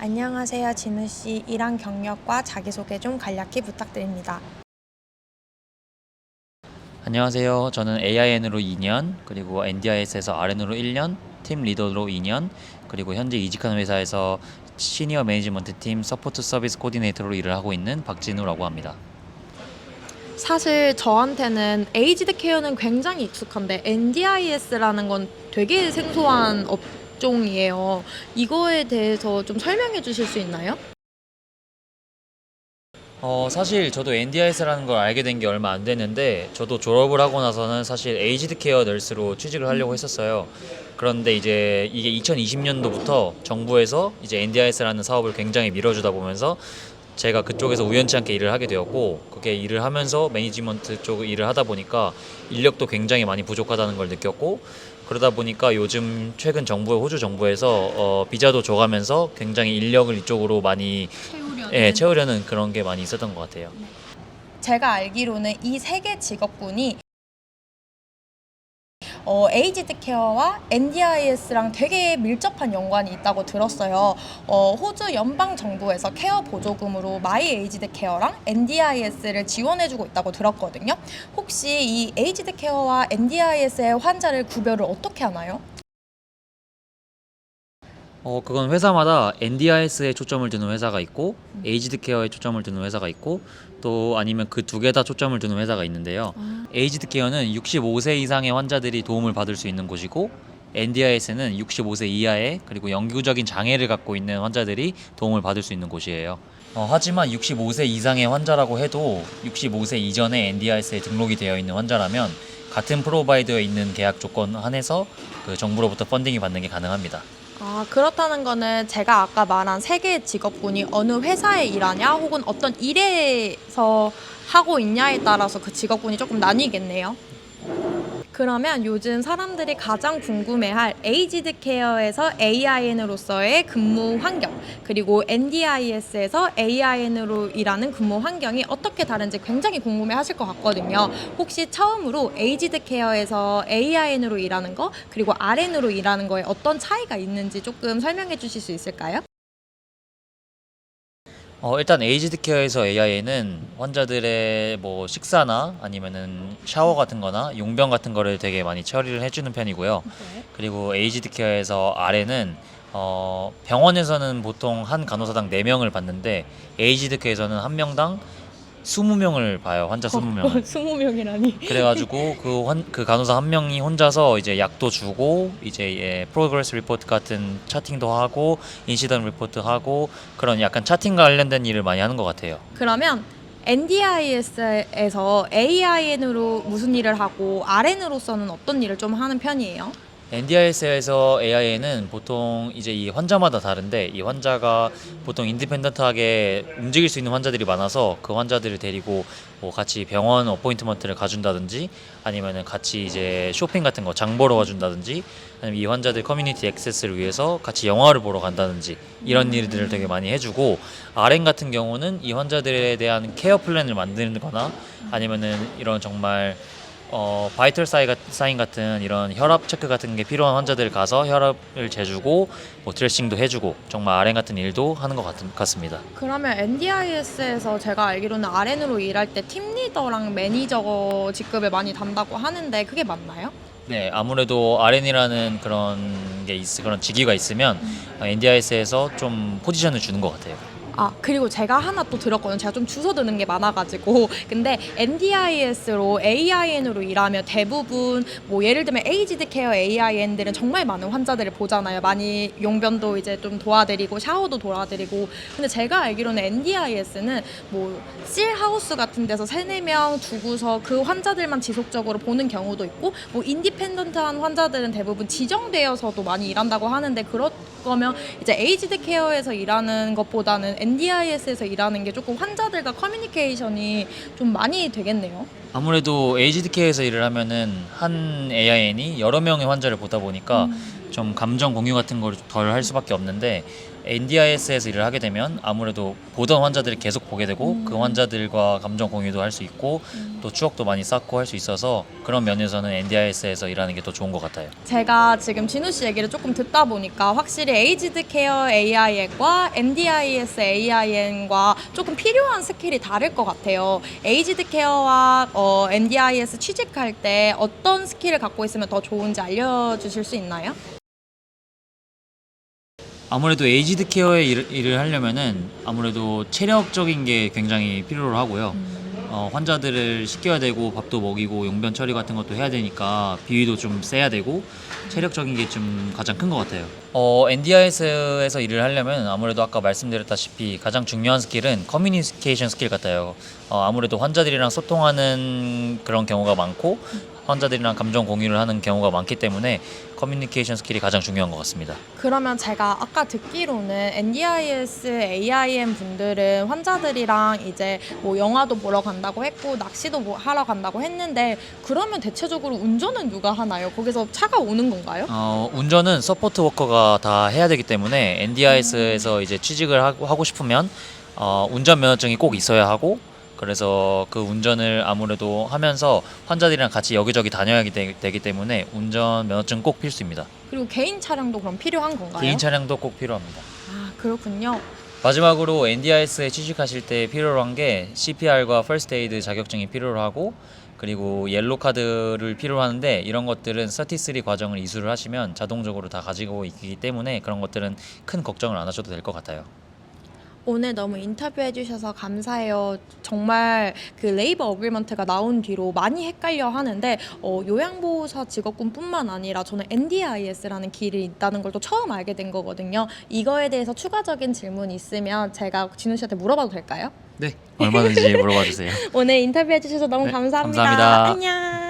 안녕하세요, 진우 씨. 일한 경력과 자기소개 좀 간략히 부탁드립니다. 안녕하세요. 저는 AIN으로 2년, 그리고 NDIS에서 RN으로 1년, 팀 리더로 2년, 그리고 현재 이직한 회사에서 시니어 매니지먼트 팀 서포트 서비스 코디네이터로 일을 하고 있는 박진우라고 합니다. 사실 저한테는 에이지드 케어는 굉장히 익숙한데 NDIS라는 건 되게 생소한 업 종이에요. 이거에 대해서 좀 설명해 주실 수 있나요? 어, 사실 저도 NDIS라는 걸 알게 된 게 얼마 안 됐는데 저도 졸업을 하고 나서는 사실 에이지드 케어 널스로 취직을 하려고 했었어요. 그런데 이제 이게 2020년도부터 정부에서 이제 NDIS라는 사업을 굉장히 밀어주다 보면서 제가 그쪽에서 우연치 않게 일을 하게 되었고 그게 일을 하면서 매니지먼트 쪽 일을 하다 보니까 인력도 굉장히 많이 부족하다는 걸 느꼈고 그러다 보니까 요즘 최근 정부 호주 정부에서 어, 비자도 줘가면서 굉장히 인력을 이쪽으로 많이 채우려는. 예, 채우려는 그런 게 많이 있었던 것 같아요. 제가 알기로는 이 세 개 직업군이 어, 에이지드 케어와 NDIS랑 되게 밀접한 연관이 있다고 들었어요. 어, 호주 연방 정부에서 케어 보조금으로 마이 에이지드 케어랑 NDIS를 지원해주고 있다고 들었거든요. 혹시 이 에이지드 케어와 NDIS의 환자를 구별을 어떻게 하나요? 어, 그건 회사마다 NDIS에 초점을 두는 회사가 있고 에이지드 케어에 초점을 두는 회사가 있고 또 아니면 그 두 개 다 초점을 두는 회사가 있는데요. 에이지드 케어는 65세 이상의 환자들이 도움을 받을 수 있는 곳이고 NDIS는 65세 이하의 그리고 영구적인 장애를 갖고 있는 환자들이 도움을 받을 수 있는 곳이에요. 어, 하지만 65세 이상의 환자라고 해도 65세 이전에 NDIS에 등록이 되어 있는 환자라면 같은 프로바이더에 있는 계약 조건 한해서 그 정부로부터 펀딩이 받는 게 가능합니다. 아, 그렇다는 거는 제가 아까 말한 세 개의 직업군이 어느 회사에 일하냐 혹은 어떤 일에서 하고 있냐에 따라서 그 직업군이 조금 나뉘겠네요. 그러면 요즘 사람들이 가장 궁금해할 에이지드 케어에서 AIN으로서의 근무 환경 그리고 NDIS에서 AIN으로 일하는 근무 환경이 어떻게 다른지 굉장히 궁금해하실 것 같거든요. 혹시 처음으로 에이지드 케어에서 AIN으로 일하는 거 그리고 RN으로 일하는 거에 어떤 차이가 있는지 조금 설명해 주실 수 있을까요? 어, 일단 에이지드 케어에서 AI에는 환자들의 뭐 식사나 아니면은 샤워 같은 거나 용병 같은 거를 되게 많이 처리를 해주는 편이고요. 그리고 에이지드 케어에서 RN은 어, 병원에서는 보통 한 간호사당 4명을 받는데 에이지드 케어에서는 한 명당 20명을 봐요. 환자 20명을. 20명이라니. 그래가지고 그, 환, 그 간호사 한 명이 혼자서 이제 약도 주고 이제 예, 프로그레스 리포트 같은 차팅도 하고 인시던 리포트 하고 그런 약간 차팅과 관련된 일을 많이 하는 것 같아요. 그러면 NDIS에서 AIN으로 무슨 일을 하고 RN으로서는 어떤 일을 좀 하는 편이에요? NDIS에서 AI에는 보통 이제 이 환자마다 다른데 이 환자가 보통 인디펜던트하게 움직일 수 있는 환자들이 많아서 그 환자들을 데리고 뭐 같이 병원 어포인트먼트를 가준다든지 아니면은 같이 이제 쇼핑 같은 거 장 보러 가준다든지 아니면 이 환자들 커뮤니티 액세스를 위해서 같이 영화를 보러 간다든지 이런 일들을 되게 많이 해주고 RN 같은 경우는 이 환자들에 대한 케어 플랜을 만드는 거나 아니면은 이런 정말 어, 바이털 사인 같은 이런 혈압 체크 같은 게 필요한 환자들 가서 혈압을 재주고 뭐 드레싱도 해주고 정말 RN 같은 일도 하는 것 같, 같습니다. 그러면 NDIS에서 제가 알기로는 RN으로 일할 때 팀 리더랑 매니저 직급을 많이 단다고 하는데 그게 맞나요? 네, 아무래도 RN이라는 그런 게 있, 그런 직위가 있으면 NDIS에서 좀 포지션을 주는 것 같아요. 아 그리고 제가 하나 또 들었거든요. 제가 좀 주워 드는 게 많아가지고 근데 NDIS로 AIN으로 일하면 대부분 뭐 예를 들면 에이지드 케어 AIN들은 정말 많은 환자들을 보잖아요. 많이 용변도 이제 좀 도와드리고 샤워도 도와드리고 근데 제가 알기로는 NDIS는 뭐 실하우스 같은 데서 세네 명 두고서 그 환자들만 지속적으로 보는 경우도 있고 뭐 인디펜던트한 환자들은 대부분 지정되어서도 많이 일한다고 하는데 그럴 거면 이제 에이지드 케어에서 일하는 것보다는 NDIS에서 일하는 게 조금 환자들과 커뮤니케이션이 좀 많이 되겠네요. 아무래도 에이지드 케어에서 일을 하면은 한 AIN이 여러 명의 환자를 보다 보니까 좀 감정 공유 같은 걸 덜 할 수밖에 없는데 NDIS에서 일을 하게 되면 아무래도 보던 환자들을 계속 보게 되고 음. 그 환자들과 감정 공유도 할 수 있고 또 추억도 많이 쌓고 할 수 있어서 그런 면에서는 NDIS에서 일하는 게 더 좋은 것 같아요. 제가 지금 진우 씨 얘기를 조금 듣다 보니까 확실히 에이지드 케어 AIN과 NDIS AIN과 조금 필요한 스킬이 다를 것 같아요. 에이지드 케어와 어, NDIS 취직할 때 어떤 스킬을 갖고 있으면 더 좋은지 알려주실 수 있나요? 아무래도 에이지드 케어의 일, 일을 하려면은 아무래도 체력적인 게 굉장히 필요로 하고요. 어, 환자들을 씻겨야 되고 밥도 먹이고 용변 처리 같은 것도 해야 되니까 비위도 좀 세야 되고 체력적인 게 좀 가장 큰 것 같아요. 어, NDIS에서 일을 하려면 아무래도 아까 말씀드렸다시피 가장 중요한 스킬은 커뮤니케이션 스킬 같아요. 어, 아무래도 환자들이랑 소통하는 그런 경우가 많고 환자들이랑 감정 공유를 하는 경우가 많기 때문에 커뮤니케이션 스킬이 가장 중요한 것 같습니다. 그러면 제가 아까 듣기로는 NDIS AIN 분들은 환자들이랑 이제 뭐 영화도 보러 간다고 했고 낚시도 뭐 하러 간다고 했는데 그러면 대체적으로 운전은 누가 하나요? 거기서 차가 오는 건가요? 어, 운전은 서포트 워커가 다 해야 되기 때문에 NDIS에서 이제 취직을 하고, 하고 싶으면 어, 운전 면허증이 꼭 있어야 하고 그래서 그 운전을 아무래도 하면서 환자들이랑 같이 여기저기 다녀야 되, 되기 때문에 운전 면허증 꼭 필수입니다. 그리고 개인 차량도 그럼 필요한 건가요? 개인 차량도 꼭 필요합니다. 아 그렇군요. 마지막으로 NDIS에 취직하실 때 필요로 한 게 CPR과 퍼스트 에이드 자격증이 필요로 하고 그리고 옐로 카드를 필요로 하는데 이런 것들은 33 과정을 이수를 하시면 자동적으로 다 가지고 있기 때문에 그런 것들은 큰 걱정을 안 하셔도 될 것 같아요. 오늘 너무 인터뷰해 주셔서 감사해요. 정말 그 레이버 어그리먼트가 나온 뒤로 많이 헷갈려 하는데 어, 요양보호사 직업군뿐만 아니라 저는 NDIS라는 길이 있다는 걸 또 처음 알게 된 거거든요. 이거에 대해서 추가적인 질문 있으면 제가 진우 씨한테 물어봐도 될까요? 네, 얼마든지 물어봐 주세요. 오늘 인터뷰해 주셔서 너무 네, 감사합니다. 감사합니다. 안녕.